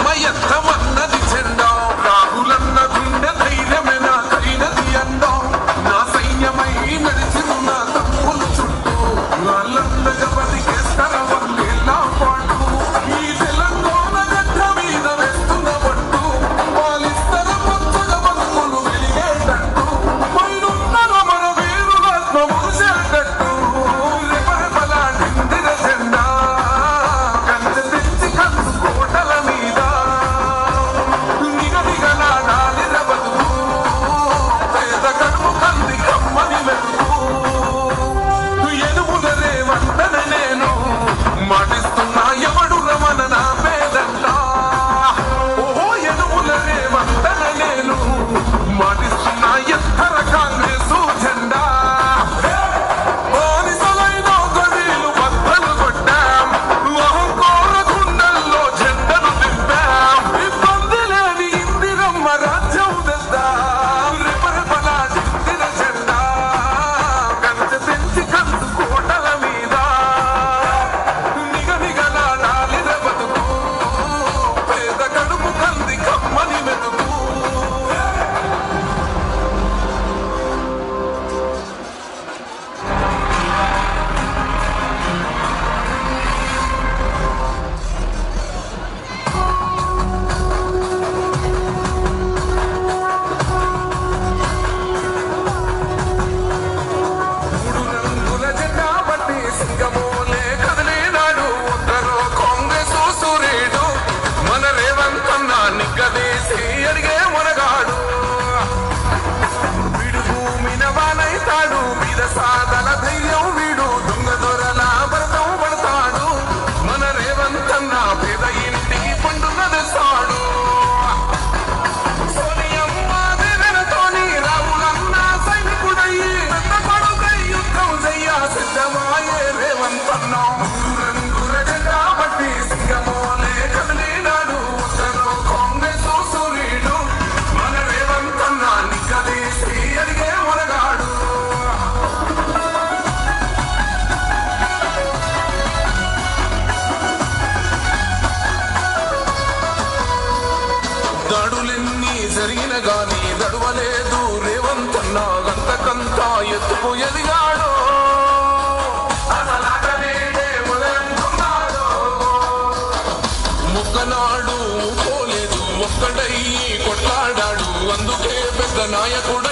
مميز the Naya Kuda.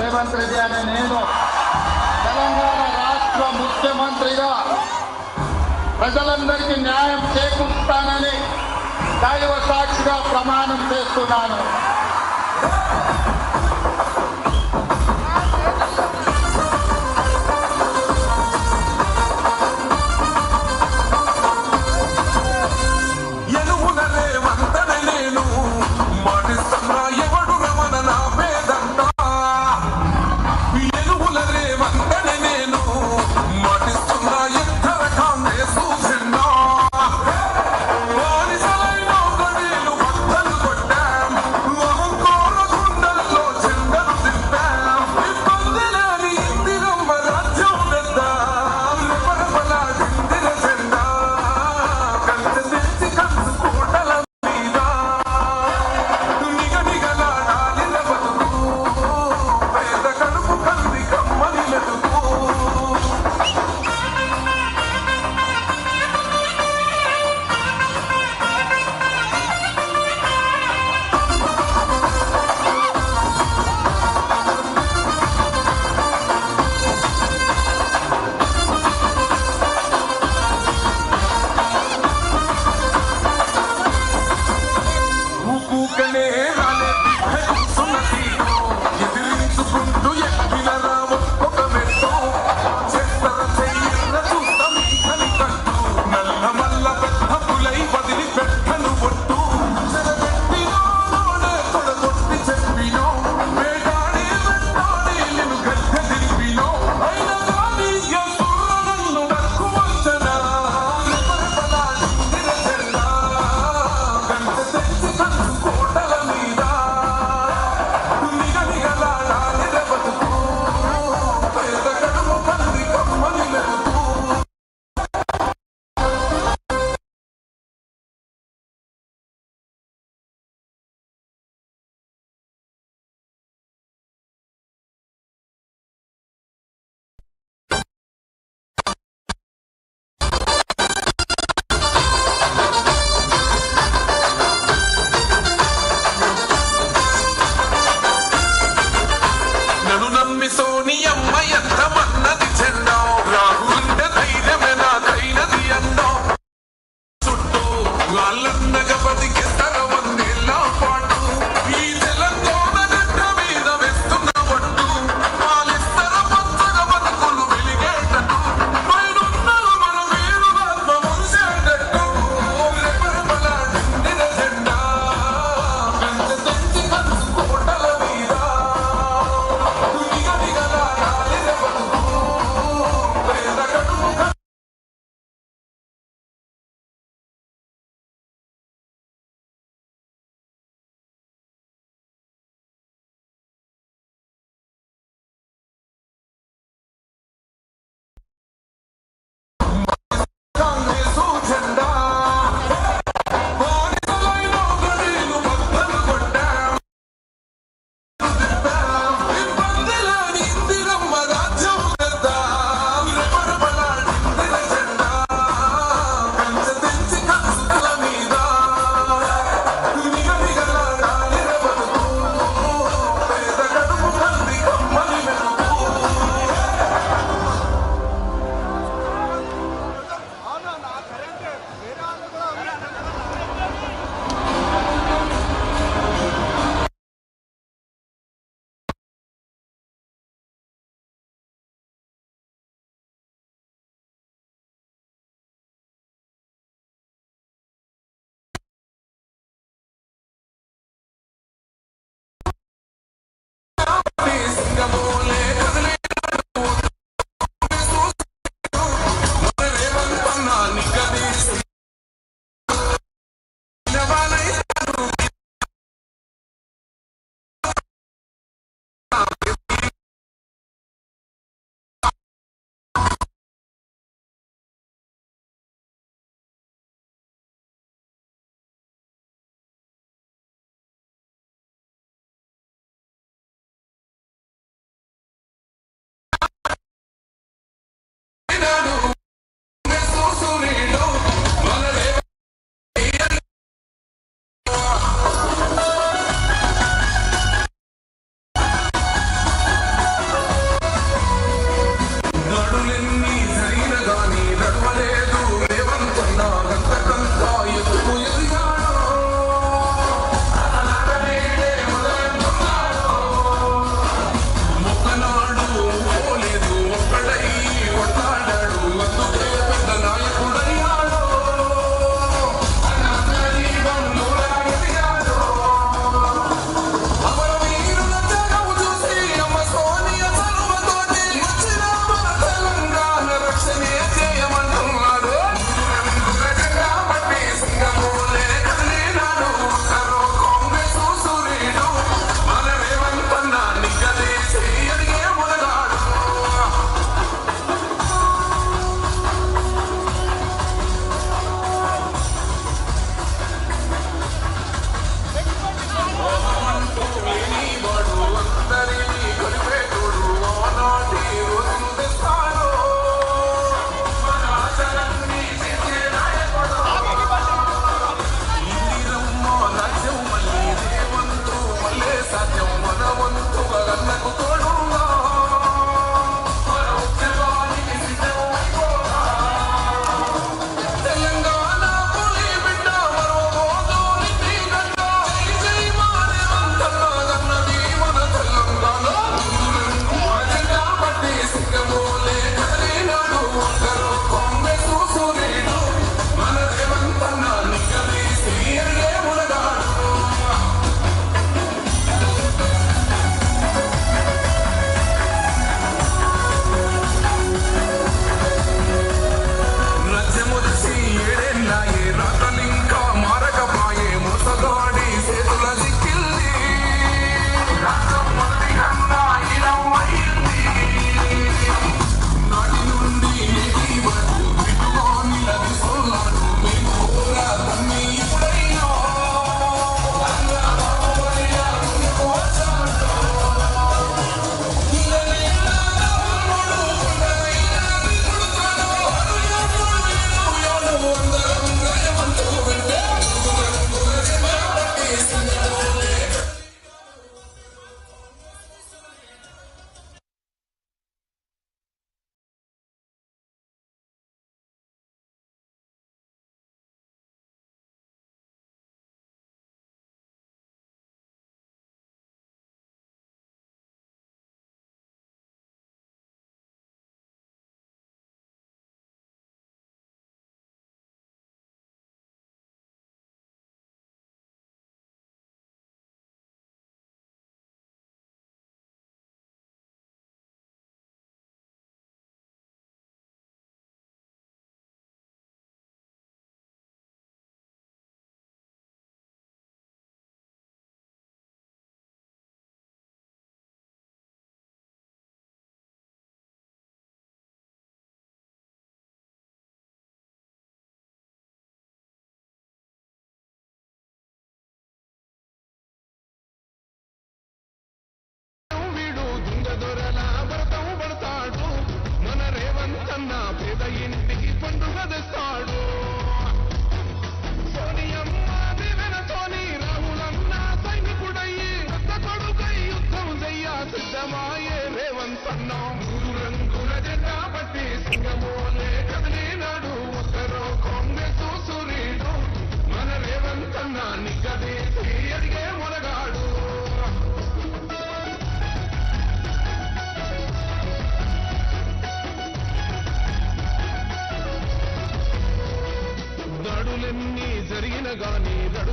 Revanth Reddy అనే నేను తెలంగాణ రాష్ట్ర ముఖ్యమంత్రిగా ప్రజలందరికీ న్యాయం చేకూరుస్తానని దైవ సాక్షిగా ప్రమాణం చేస్తున్నాను.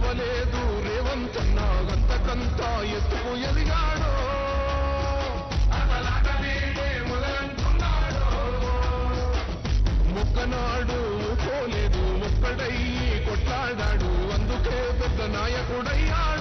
అవ్వలేదు రేవంతన్న అంతకంతా ఎత్తుకు ఎదిగాడు. మొక్కనాడు పోలేదు ఒక్కడై కొట్లాడాడు అందుకే పెద్ద నాయకుడయ్యాడు.